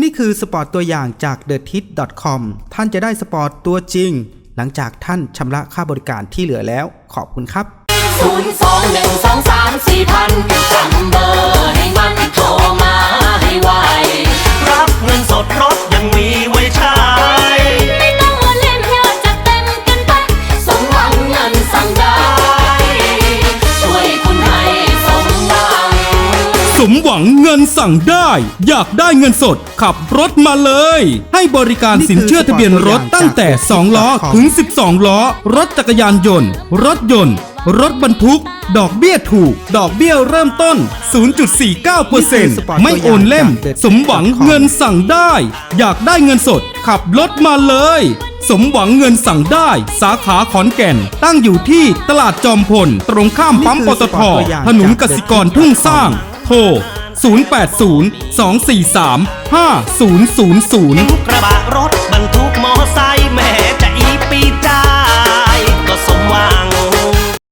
นี่คือสปอร์ตตัวอย่างจาก the t i t com ท่านจะได้สปอร์ตตัวจริง หลังจากท่านชำระค่าบริการที่เหลือแล้ว ขอบคุณครับ 0 2 1 2 3 4 0 0 0 สมหวังเงินสั่งได้ อยากได้เงินสด ขับรถมาเลย ให้บริการสินเชื่อทะเบียนรถตั้งแต่ 2 ล้อถึง 12 ล้อ รถจักรยานยนต์ รถยนต์ รถบรรทุก ดอกเบี้ยถูก ดอกเบี้ยเริ่มต้น 0.49%ไม่โอนเล่ม สมหวังเงินสั่งได้ อยากได้เงินสด ขับรถมาเลย สมหวังเงินสั่งได้ สาขาขอนแก่น ตั้งอยู่ที่ตลาดจอมพล ตรงข้ามปั๊มปตทถนนกสิกรทุ่งสร้าง โทร 080 243 5000กระบะรถ